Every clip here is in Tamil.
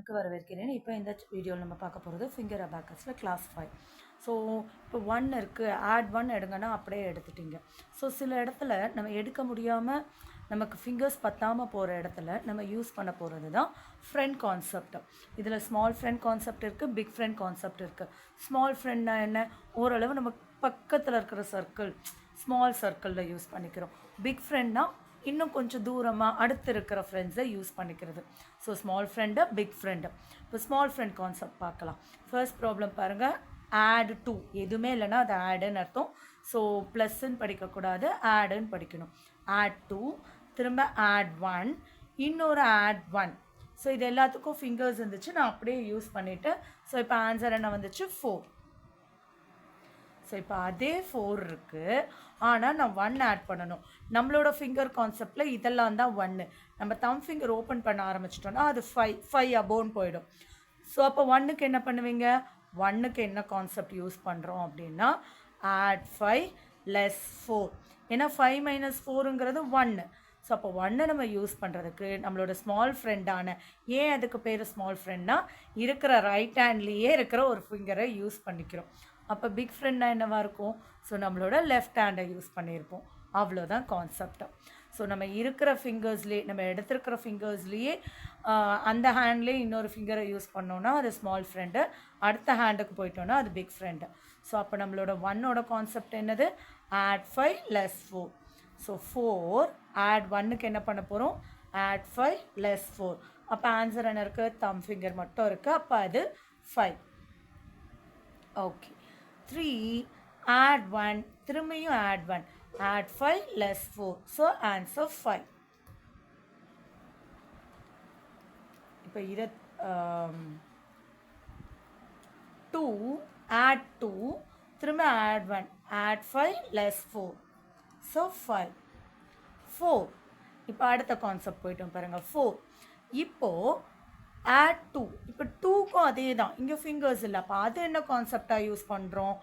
க்கு வரவேற்கிறேன். இப்போ இந்த வீடியோவில் நம்ம பார்க்க போகிறது ஃபிங்கர் அபாக்கஸில் கிளாஸ் ஃபைவ் ஸோ இப்போ ஒன் இருக்குது ஆட் ஒன் எடுங்கன்னா அப்படியே எடுத்துட்டீங்க. ஸோ சில இடத்துல நம்ம எடுக்க முடியாமல் நமக்கு ஃபிங்கர்ஸ் பத்தாமல் போகிற இடத்துல நம்ம யூஸ் பண்ண போகிறது தான் ஃப்ரெண்ட் கான்செப்ட் இதில் ஸ்மால் ஃப்ரெண்ட் கான்செப்ட் இருக்குது பிக் ஃப்ரெண்ட் கான்செப்ட் இருக்குது ஸ்மால் ஃப்ரெண்ட்னா என்ன? ஓரளவு நம்ம பக்கத்தில் இருக்கிற சர்க்கிள் ஸ்மால் சர்க்கிளில் யூஸ் பண்ணிக்கிறோம். பிக் ஃப்ரெண்ட்னா இன்னும் கொஞ்சம் தூரமாக அடுத்து இருக்கிற ஃப்ரெண்ட்ஸை யூஸ் பண்ணிக்கிறது. So small friend big friend இப்போ ஸ்மால் ஃப்ரெண்ட் கான்செப்ட் பார்க்கலாம். ஃபர்ஸ்ட் ப்ராப்ளம் பாருங்கள் ஆட் டூ எதுவுமே இல்லைன்னா அது ஆடுன்னு அர்த்தம். ஸோ ப்ளஸ்ன்னு படிக்கக்கூடாது ஆடுன்னு படிக்கணும். ஆட் டூ திரும்ப ஆட் ஒன் இன்னொரு ஆட் ஒன் ஸோ இது எல்லாத்துக்கும் ஃபிங்கர்ஸ் இருந்துச்சு. நான் அப்படியே யூஸ் பண்ணிவிட்டு ஸோ இப்போ ஆன்சர் என்ன வந்துச்சு? ஃபோர் ஸோ இப்போ அதே ஃபோர் இருக்குது ஆனால் நான் ஒன் ஆட் பண்ணணும். நம்மளோட ஃபிங்கர் கான்செப்டில் இதெல்லாம் தான் ஒன்று நம்ம தம் ஃபிங்கர் ஓப்பன் பண்ண ஆரம்பிச்சிட்டோன்னா அது ஃபைவ் ஃபைவ் அபோன் போயிடும். ஸோ அப்போ ஒன்றுக்கு என்ன பண்ணுவீங்க? ஒன்றுக்கு என்ன கான்செப்ட் யூஸ் பண்ணுறோம் அப்படின்னா ஆட் ஃபைவ் லெஸ் ஃபோர் ஏன்னா ஃபைவ் மைனஸ் ஃபோருங்கிறது ஒன்று ஸோ அப்போ ஒன்று நம்ம யூஸ் பண்ணுறதுக்கு நம்மளோட ஸ்மால் ஃப்ரெண்டான ஏன் அதுக்கு பேர் ஸ்மால் ஃப்ரெண்ட்னா இருக்கிற ரைட் ஹேண்ட்லேயே இருக்கிற ஒரு ஃபிங்கரை யூஸ் பண்ணிக்கிறோம். அப்போ பிக் ஃப்ரெண்டாக என்னவாக இருக்கும்? ஸோ நம்மளோட லெஃப்ட் ஹேண்டை யூஸ் பண்ணியிருப்போம். அவ்வளோதான் கான்செப்டாக ஸோ நம்ம இருக்கிற ஃபிங்கர்ஸ்லேயே நம்ம எடுத்திருக்கிற ஃபிங்கர்ஸ்லேயே அந்த ஹேண்ட்லேயே இன்னொரு ஃபிங்கரை யூஸ் பண்ணோன்னா அது ஸ்மால் ஃப்ரெண்டு அடுத்த ஹேண்டுக்கு போயிட்டோன்னா அது பிக் ஃப்ரெண்டு ஸோ அப்போ நம்மளோட ஒன்னோட கான்செப்ட் என்னது? Add five less four so four add ஒன்னுக்கு என்ன பண்ண போகிறோம் ஆட் ஃபைவ் லெஸ் ஃபோர் அப்போ ஆன்சர் என்ன இருக்குது தம் ஃபிங்கர் மட்டும் இருக்குது அப்போ அது five okay three add one திரும்பியும் add one add five less four so answer five இப்போ இதை டூ ஆட் டூ திரும்ப add one add five less four so five four இப்போ அடுத்த கான்செப்ட் போயிட்டோம் பாருங்கள் ஃபோர் இப்போது ஆட் டூ இப்போ டூக்கும் அதே தான் இங்கே ஃபிங்கர்ஸ் இல்லை. அப்போ அது என்ன கான்செப்டாக யூஸ் பண்ணுறோம்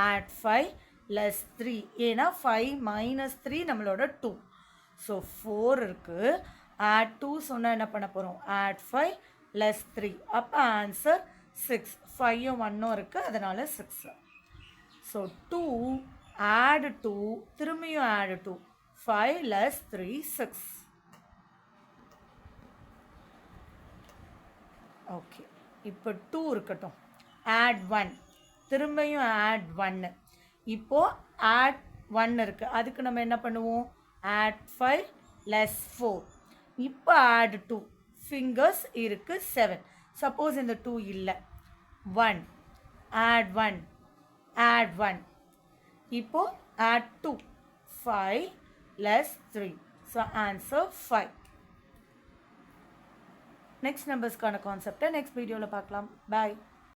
ஆட் ஃபைவ் லெஸ் த்ரீ ஏன்னா ஃபைவ் மைனஸ் த்ரீ நம்மளோட டூ ஸோ ஃபோர் இருக்குது ஆட் டூ சொன்னால் என்ன பண்ண போகிறோம் ஆட் ஃபைவ் லெஸ் த்ரீ அப்போ ஆன்சர் சிக்ஸ் ஃபைவும் ஒன்னும் இருக்குது அதனால் six so two add two திரும்பியும் add two five less three six okay இப்போ டூ இருக்கட்டும். ஆட் ஒன் திரும்பியும் ஆட் ஒன்று இப்போது ஆட் ஒன் இருக்குது அதுக்கு நம்ம என்ன பண்ணுவோம்? ஆட் ஃபைவ் லெஸ் ஃபோர் இப்போ ஆட் டூ ஃபிங்கர்ஸ் இருக்குது செவன் சப்போஸ் இந்த டூ இல்லை. One add one add one இப்போது add two five less three so answer five next நம்பர்ஸ்க்கான கான்செப்டை நெக்ஸ்ட் வீடியோவில் பார்க்கலாம். பாய்